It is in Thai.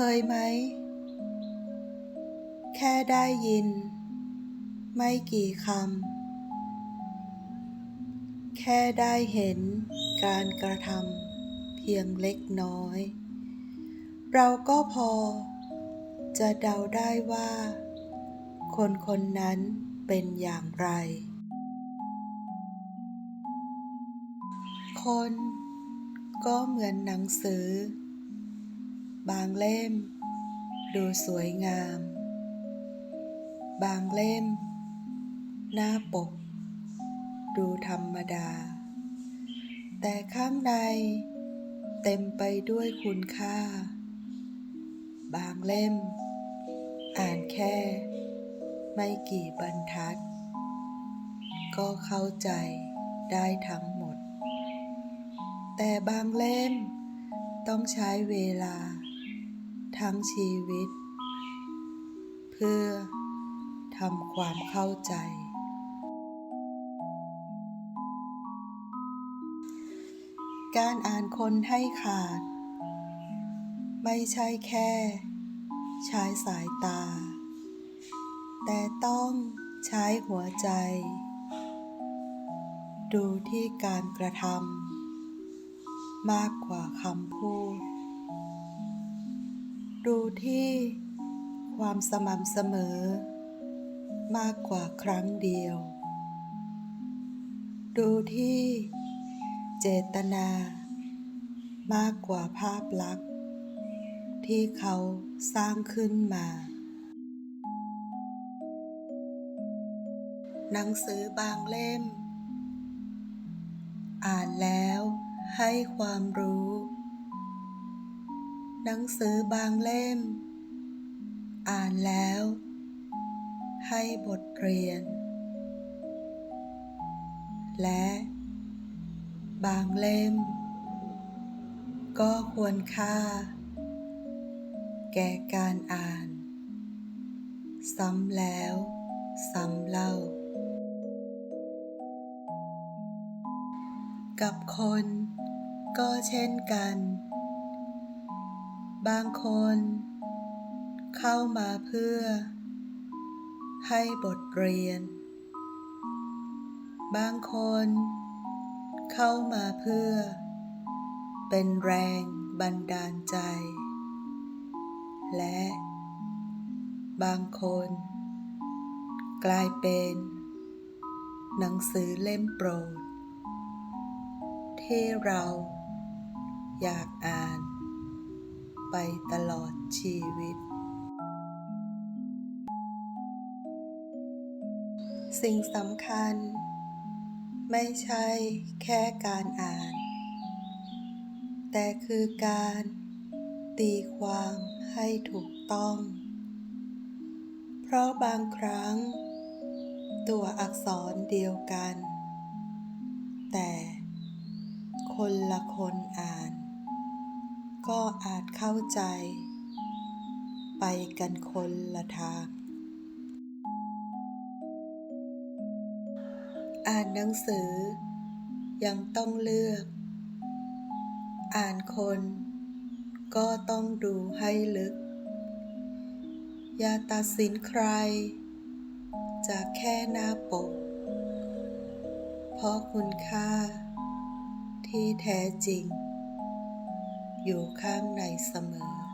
เคยไหม แค่ได้ยิน ไม่กี่คำ แค่ได้เห็นการกระทำเพียงเล็กน้อย เราก็พอจะเดาได้ว่า คนคนนั้นเป็นอย่างไร คนก็เหมือนหนังสือ บางเล่ม ดูสวยงาม บางเล่ม หน้าปก ดูธรรมดา แต่ข้างใน เต็มไปด้วยคุณค่า บางเล่ม อ่านแค่ ไม่กี่บรรทัด ก็เข้าใจได้ทั้งหมด แต่บางเล่มต้องใช้เวลา ทั้งชีวิต เพื่อทำความเข้าใจ การอ่านคนให้ขาด ไม่ใช่แค่ใช้สายตา แต่ต้องใช้หัวใจ ดูที่การกระทำมากกว่าคำพูด ดูที่ความสม่ำเสมอ มากกว่าครั้งเดียว ดูที่เจตนา มากกว่าภาพลักษณ์ ที่เขาสร้างขึ้นมา หนังสือบางเล่ม อ่านแล้วให้ความรู้ หนังสือบางเล่ม อ่านแล้ว ให้บทเรียน และบางเล่ม ก็ควรค่า แก่การอ่าน ซ้ำแล้ว ซ้ำเล่า กับคนก็เช่นกัน บางคน เข้ามาเพื่อ ให้บทเรียน บางคน เข้ามาเพื่อ เป็นแรงบันดาลใจ และ บางคน กลายเป็น หนังสือเล่มโปรด ที่เราอยากอ่าน ไปตลอดชีวิต สิ่งสำคัญ ไม่ใช่แค่การอ่าน แต่คือการตีความให้ถูกต้อง เพราะบางครั้ง ตัวอักษรเดียวกัน แต่คนละคนอ่าน ก็อาจเข้าใจ ไปกันคนละทาง อ่านหนังสือ ยังต้องเลือก อ่านคนก็ต้องดูให้ลึก อย่าตัดสินใคร จากแค่หน้าปก เพราะคุณค่าที่แท้จริง อยู่ข้างในเสมอ